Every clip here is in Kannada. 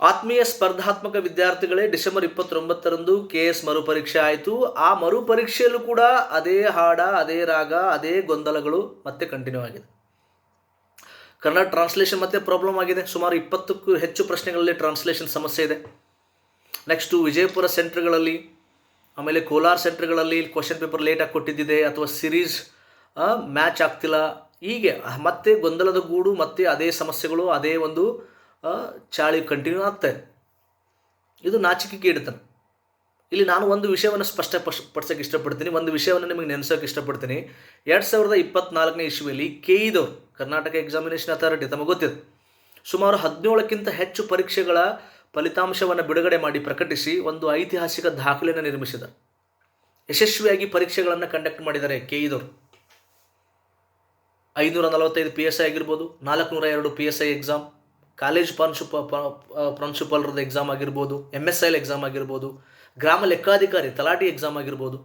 ಆತ್ಮೀಯ ಸ್ಪರ್ಧಾತ್ಮಕ ವಿದ್ಯಾರ್ಥಿಗಳೇ, ಡಿಸೆಂಬರ್ ಇಪ್ಪತ್ತೊಂಬತ್ತರಂದು ಕೆ ಎಸ್ ಮರುಪರೀಕ್ಷೆ ಆಯಿತು. ಆ ಮರುಪರೀಕ್ಷೆಯಲ್ಲೂ ಕೂಡ ಅದೇ ಹಾಡ, ಅದೇ ರಾಗ, ಅದೇ ಗೊಂದಲಗಳು ಮತ್ತೆ ಕಂಟಿನ್ಯೂ ಆಗಿದೆ. ಕನ್ನಡ ಟ್ರಾನ್ಸ್ಲೇಷನ್ ಮತ್ತೆ ಪ್ರಾಬ್ಲಮ್ ಆಗಿದೆ. ಸುಮಾರು ಇಪ್ಪತ್ತಕ್ಕೂ ಹೆಚ್ಚು ಪ್ರಶ್ನೆಗಳಲ್ಲಿ ಟ್ರಾನ್ಸ್ಲೇಷನ್ ಸಮಸ್ಯೆ ಇದೆ. ನೆಕ್ಸ್ಟು ವಿಜಯಪುರ ಸೆಂಟ್ರ್ಗಳಲ್ಲಿ ಆಮೇಲೆ ಕೋಲಾರ ಸೆಂಟ್ರ್ಗಳಲ್ಲಿ ಕ್ವಶನ್ ಪೇಪರ್ ಲೇಟಾಗಿ ಕೊಟ್ಟಿದ್ದಿದೆ ಅಥವಾ ಸಿರೀಸ್ ಮ್ಯಾಚ್ ಆಗ್ತಿಲ್ಲ. ಹೀಗೆ ಮತ್ತೆ ಗೊಂದಲದ ಗೂಡು, ಮತ್ತೆ ಅದೇ ಸಮಸ್ಯೆಗಳು, ಅದೇ ಒಂದು ಚಾಳಿ ಕಂಟಿನ್ಯೂ ಆಗ್ತಾ ಇದೆ. ನಾಚಿಕೆಗೆ ಇಡ್ತಾನೆ ಇಲ್ಲಿ ನಾನು ಒಂದು ವಿಷಯವನ್ನು ಸ್ಪಷ್ಟ ಪಡಿಸ್ ಪಡಿಸೋಕೆ ಇಷ್ಟಪಡ್ತೀನಿ, ಒಂದು ವಿಷಯವನ್ನು ನಿಮಗೆ ನೆನೆಸೋಕೆ ಇಷ್ಟಪಡ್ತೀನಿ. ಎರಡು ಸಾವಿರದ ಇಪ್ಪತ್ನಾಲ್ಕನೇ ಇಸ್ವಿಯಲ್ಲಿ ಕೆಇದವ್ರು ಕರ್ನಾಟಕ ಎಕ್ಸಾಮಿನೇಷನ್ ಅಥಾರಿಟಿ ತಮಗೆ ಗೊತ್ತಿದೆ. ಸುಮಾರು ಹದಿನೇಳಕ್ಕಿಂತ ಹೆಚ್ಚು ಪರೀಕ್ಷೆಗಳ ಫಲಿತಾಂಶವನ್ನು ಬಿಡುಗಡೆ ಮಾಡಿ ಪ್ರಕಟಿಸಿ ಒಂದು ಐತಿಹಾಸಿಕ ದಾಖಲೆಯನ್ನು ನಿರ್ಮಿಸಿದ. ಯಶಸ್ವಿಯಾಗಿ ಪರೀಕ್ಷೆಗಳನ್ನು ಕಂಡಕ್ಟ್ ಮಾಡಿದ್ದಾರೆ ಕೆಇದವ್ರು ಐನೂರ ನಲವತ್ತೈದು ಪಿ ಎಸ್ ಐ ಆಗಿರ್ಬೋದು, ನಾಲ್ಕುನೂರ ಎರಡು P S I exam college ಪ್ರಾಂಶುಪ ಪ್ರಾಂಶುಪಾಲರದ ಎಕ್ಸಾಮ್ ಆಗಿರ್ಬೋದು M S I L exam ಆಗಿರ್ಬೋದು, ಗ್ರಾಮ ಲೆಕ್ಕಾಧಿಕಾರಿ, ತಲಾಟಿ ಎಕ್ಸಾಮ್ ಆಗಿರ್ಬೋದು.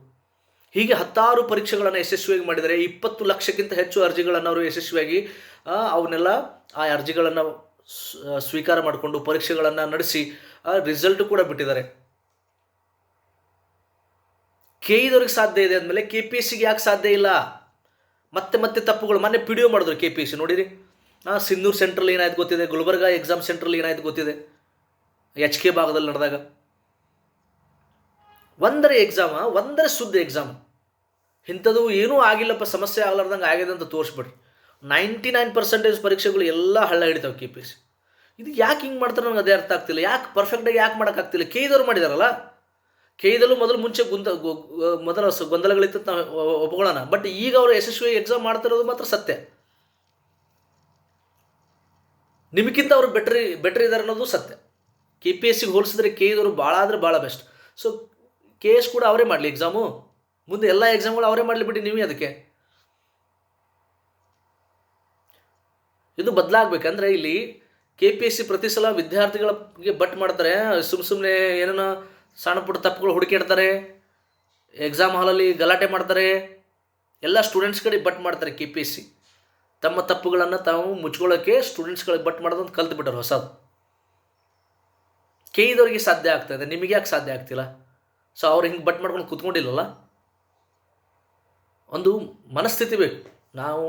ಹೀಗೆ ಹತ್ತಾರು ಪರೀಕ್ಷೆಗಳನ್ನು ಯಶಸ್ವಿಯಾಗಿ ಮಾಡಿದರೆ ಇಪ್ಪತ್ತು ಲಕ್ಷಕ್ಕಿಂತ ಹೆಚ್ಚು ಅರ್ಜಿಗಳನ್ನು ಅವರು ಯಶಸ್ವಿಯಾಗಿ ಅವನ್ನೆಲ್ಲ ಆ ಅರ್ಜಿಗಳನ್ನು ಸ್ವೀಕಾರ ಮಾಡಿಕೊಂಡು ಪರೀಕ್ಷೆಗಳನ್ನು ನಡೆಸಿ ರಿಸಲ್ಟ್ ಕೂಡ ಬಿಟ್ಟಿದ್ದಾರೆ. ಕೆ ಇದವ್ರಿಗೆ ಸಾಧ್ಯ ಇದೆ ಅಂದಮೇಲೆ ಕೆ ಪಿ ಎಸ್ ಸಿಗೆ ಯಾಕೆ ಸಾಧ್ಯ ಇಲ್ಲ? ಮತ್ತೆ ಮತ್ತೆ ತಪ್ಪುಗಳು, ಮೊನ್ನೆ ಪಿ ಡಿ ಒ ಮಾಡಿದ್ರು ಕೆ ಪಿ ಎಸ್ ಸಿ ನೋಡಿರಿ? ಹಾಂ ಸಿಂಧೂರ್ ಸೆಂಟ್ರಲ್ಲಿ ಏನಾಯ್ತು ಗೊತ್ತಿದೆ ಗುಲ್ಬರ್ಗ ಎಕ್ಸಾಮ್ ಸೆಂಟ್ರಲ್ಲಿ ಏನಾಯ್ತು ಗೊತ್ತಿದೆ ಎಚ್ ಕೆ ಭಾಗದಲ್ಲಿ ನಡೆದಾಗ ಒಂದರ ಎಕ್ಸಾಮ ಒಂದರ ಶುದ್ಧ ಎಕ್ಸಾಮ್ ಇಂಥದ್ದು ಏನೂ ಆಗಿಲ್ಲಪ್ಪ ಸಮಸ್ಯೆ ಆಗ್ಲಾರ್ದಂಗೆ ಆಗಿದೆ ಅಂತ ತೋರಿಸ್ಬಿಡ್ರಿ ನೈಂಟಿ ನೈನ್ ಪರ್ಸೆಂಟೇಜ್ ಪರೀಕ್ಷೆಗಳು ಎಲ್ಲ ಹಳ್ಳ ಹಿಡಿತಾವೆ ಕೆ ಪಿ ಎಸ್ ಇದು ಯಾಕೆ ಹಿಂಗೆ ಮಾಡ್ತಾರೆ ನನಗೆ ಅದೇ ಅರ್ಥ ಆಗ್ತಿಲ್ಲ ಯಾಕೆ ಪರ್ಫೆಕ್ಟಾಗಿ ಯಾಕೆ ಮಾಡೋಕ್ಕಾಗ್ತಿಲ್ಲ ಕೇದವ್ರು ಮಾಡಿದಾರಲ್ಲ ಕೇದಲ್ಲೂ ಮೊದಲು ಮುಂಚೆ ಗುಂದ ಮೊದಲ ಗೊಂದಲಗಳಿತ್ತು ನಾವು ಒಪ್ಕೊಳ್ಳೋಣ ಬಟ್ ಈಗ ಅವರು ಯಶಸ್ವಿ ಎಕ್ಸಾಮ್ ಮಾಡ್ತಿರೋದು ಮಾತ್ರ ಸತ್ಯ ನಿಮಗಿಂತ ಅವರು ಬೆಟ್ರಿ ಬೆಟ್ರ್ ಇದ್ದಾರೆ ಅನ್ನೋದು ಸತ್ಯ. ಕೆ ಪಿ ಎಸ್ ಸಿಗೆ ಹೋಲಿಸಿದ್ರೆ ಕೆ ಇದ್ರು ಭಾಳ ಆದರೆ ಭಾಳ ಬೆಸ್ಟ್ ಸೊ ಕೆ ಎಸ್ ಕೂಡ ಅವರೇ ಮಾಡಲಿ ಎಕ್ಸಾಮು ಮುಂದೆ ಎಲ್ಲ ಎಕ್ಸಾಮ್ಗಳು ಅವರೇ ಮಾಡಲಿ ಬಿಡಿ ನೀವೇ ಅದಕ್ಕೆ. ಇದು ಬದಲಾಗಬೇಕಂದ್ರೆ ಇಲ್ಲಿ ಕೆ ಪಿ ಎಸ್ ಸಿ ಪ್ರತಿ ಸಲ ವಿದ್ಯಾರ್ಥಿಗಳಿಗೆ ಬಟ್ ಮಾಡ್ತಾರೆ. ಸುಮ್ಮ ಸುಮ್ಮನೆ ಏನೇನೋ ಸಣ್ಣ ಪುಟ್ಟ ತಪ್ಪುಗಳು ಹುಡುಕಿಡ್ತಾರೆ ಎಕ್ಸಾಮ್ ಹಾಲಲ್ಲಿ ಗಲಾಟೆ ಮಾಡ್ತಾರೆ. ಎಲ್ಲ ಸ್ಟೂಡೆಂಟ್ಸ್ ಕಡೆ ಬಟ್ ಮಾಡ್ತಾರೆ ಕೆ ಪಿ ಎಸ್ ಸಿ ತಮ್ಮ ತಪ್ಪುಗಳನ್ನು ತಾವು ಮುಚ್ಕೊಳ್ಳೋಕ್ಕೆ ಸ್ಟೂಡೆಂಟ್ಸ್ಗಳಿಗೆ ಬಟ್ ಮಾಡೋದಂತ ಕಲ್ತು ಬಿಟ್ಟರು ಹೊಸದು. ಕೆ ಇದವ್ರಿಗೆ ಸಾಧ್ಯ ಆಗ್ತಾಯಿದೆ ನಿಮಗೆ ಯಾಕೆ ಸಾಧ್ಯ ಆಗ್ತಿಲ್ಲ? ಸೊ ಅವ್ರು ಹಿಂಗೆ ಬಟ್ ಮಾಡ್ಕೊಂಡು ಕೂತ್ಕೊಂಡಿಲ್ಲಲ್ಲ? ಒಂದು ಮನಸ್ಥಿತಿ ಬೇಕು. ನಾವು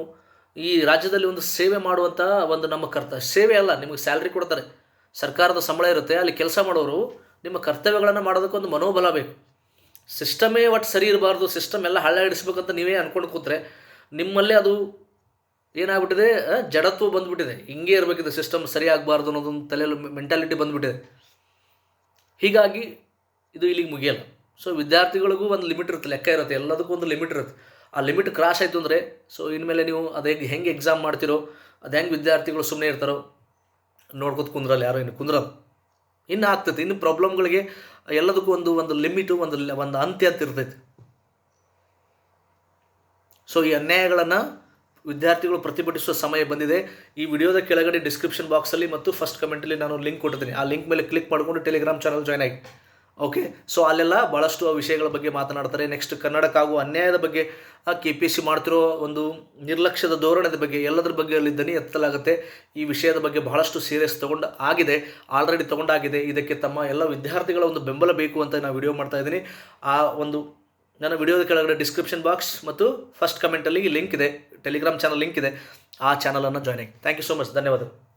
ಈ ರಾಜ್ಯದಲ್ಲಿ ಒಂದು ಸೇವೆ ಮಾಡುವಂಥ ಒಂದು ನಮ್ಮ ಕರ್ತವ್ಯ ಸೇವೆ ಅಲ್ಲ, ನಿಮಗೆ ಸ್ಯಾಲ್ರಿ ಕೊಡ್ತಾರೆ. ಸರ್ಕಾರದ ಸಂಬಳ ಇರುತ್ತೆ, ಅಲ್ಲಿ ಕೆಲಸ ಮಾಡೋರು ನಿಮ್ಮ ಕರ್ತವ್ಯಗಳನ್ನು ಮಾಡೋದಕ್ಕೊಂದು ಮನೋಬಲ ಬೇಕು. ಸಿಸ್ಟಮೇ ಒಟ್ಟು ಸರಿ ಇರಬಾರ್ದು ಸಿಸ್ಟಮ್ ಎಲ್ಲ ಹಳ್ಳ ಹಿಡಿಸ್ಬೇಕಂತ ನೀವೇ ಅಂದ್ಕೊಂಡು ಕೂತ್ರೆ ನಿಮ್ಮಲ್ಲೇ ಅದು ಏನಾಗ್ಬಿಟ್ಟಿದೆ? ಜಡತ್ವ ಬಂದ್ಬಿಟ್ಟಿದೆ. ಹಿಂಗೆ ಇರಬೇಕಿದೆ ಸಿಸ್ಟಮ್ ಸರಿ ಆಗಬಾರ್ದು ಅನ್ನೋದೊಂದು ತಲೆಯಲ್ಲಿ ಮೆಂಟಾಲಿಟಿ ಬಂದ್ಬಿಟ್ಟಿದೆ. ಹೀಗಾಗಿ ಇದು ಇಲ್ಲಿಗೆ ಮುಗಿಯಲ್ಲ. ಸೊ ವಿದ್ಯಾರ್ಥಿಗಳಿಗೂ ಒಂದು ಲಿಮಿಟ್ ಇರುತ್ತೆ, ಲೆಕ್ಕ ಇರುತ್ತೆ, ಎಲ್ಲದಕ್ಕೂ ಒಂದು ಲಿಮಿಟ್ ಇರುತ್ತೆ. ಆ ಲಿಮಿಟ್ ಕ್ರಾಸ್ ಆಯಿತು ಅಂದರೆ ಸೊ ಇನ್ಮೇಲೆ ನೀವು ಅದು ಹೇಗೆ ಎಕ್ಸಾಮ್ ಮಾಡ್ತಿರೋ, ಅದು ಹೆಂಗೆ ವಿದ್ಯಾರ್ಥಿಗಳು ಸುಮ್ಮನೆ ಇರ್ತಾರೋ, ನೋಡ್ಕೊತ ಕುಂದ್ರಲ್ಲ ಯಾರೋ ಇನ್ನು ಕುಂದ್ರಲ್ಲ. ಇನ್ನು ಆಗ್ತೈತಿ, ಇನ್ನು ಪ್ರಾಬ್ಲಮ್ಗಳಿಗೆ ಎಲ್ಲದಕ್ಕೂ ಒಂದು ಒಂದು ಲಿಮಿಟು ಒಂದು ಒಂದು ಅಂತ್ಯ ಅಂತ ಇರ್ತೈತಿ. ಸೊ ಈ ಅನ್ಯಾಯಗಳನ್ನು ವಿದ್ಯಾರ್ಥಿಗಳು ಪ್ರತಿಭಟಿಸುವ ಸಮಯ ಬಂದಿದೆ. ಈ ವಿಡಿಯೋದ ಕೆಳಗಡೆ ಡಿಸ್ಕ್ರಿಪ್ಷನ್ ಬಾಕ್ಸಲ್ಲಿ ಮತ್ತು ಫಸ್ಟ್ ಕಮೆಂಟಲ್ಲಿ ನಾನು ಲಿಂಕ್ ಕೊಟ್ಟಿದ್ದೀನಿ. ಆ ಲಿಂಕ್ ಮೇಲೆ ಕ್ಲಿಕ್ ಮಾಡಿಕೊಂಡು ಟೆಲಿಗ್ರಾಮ್ ಚಾನಲ್ ಜಾಯ್ನ್ ಆಗಿ. ಓಕೆ ಸೊ ಅಲ್ಲೆಲ್ಲ ಭಾಳಷ್ಟು ಆ ವಿಷಯಗಳ ಬಗ್ಗೆ ಮಾತನಾಡ್ತಾರೆ. ನೆಕ್ಸ್ಟ್ ಕನ್ನಡಕ್ಕಾಗುವ ಅನ್ಯಾಯದ ಬಗ್ಗೆ ಕೆ ಪಿ ಸಿ ಮಾಡ್ತಿರೋ ಒಂದು ನಿರ್ಲಕ್ಷ್ಯದ ಧೋರಣೆದ ಬಗ್ಗೆ, ಎಲ್ಲದರ ಬಗ್ಗೆ ಅಲ್ಲಿ ದನಿ ಎತ್ತಲಾಗುತ್ತೆ. ಈ ವಿಷಯದ ಬಗ್ಗೆ ಬಹಳಷ್ಟು ಸೀರಿಯಸ್ ತೊಗೊಂಡು ಆಗಿದೆ. ಆಲ್ರೆಡಿ ತೊಗೊಂಡಾಗಿದೆ. ಇದಕ್ಕೆ ತಮ್ಮ ಎಲ್ಲ ವಿದ್ಯಾರ್ಥಿಗಳ ಒಂದು ಬೆಂಬಲ ಬೇಕು ಅಂತ ನಾನು ವಿಡಿಯೋ ಮಾಡ್ತಾ ಇದ್ದೀನಿ. ಆ ಒಂದು ನನ್ನ ವಿಡಿಯೋದ ಕೆಳಗಡೆ ಡಿಸ್ಕ್ರಿಪ್ಷನ್ ಬಾಕ್ಸ್ ಮತ್ತು ಫಸ್ಟ್ ಕಮೆಂಟಲ್ಲಿ ಲಿಂಕ್ ಇದೆ. ಟೆಲಿಗ್ರಾಮ್ ಚಾನಲ್ ಲಿಂಕ್ ಇದೆ. ಆ ಚಾನಲನ್ನು ಜಾಯ್ನ್ ಆಗಿ. ಥ್ಯಾಂಕ್ ಯು ಸೊ ಮಚ್ ಧನ್ಯವಾದಗಳು.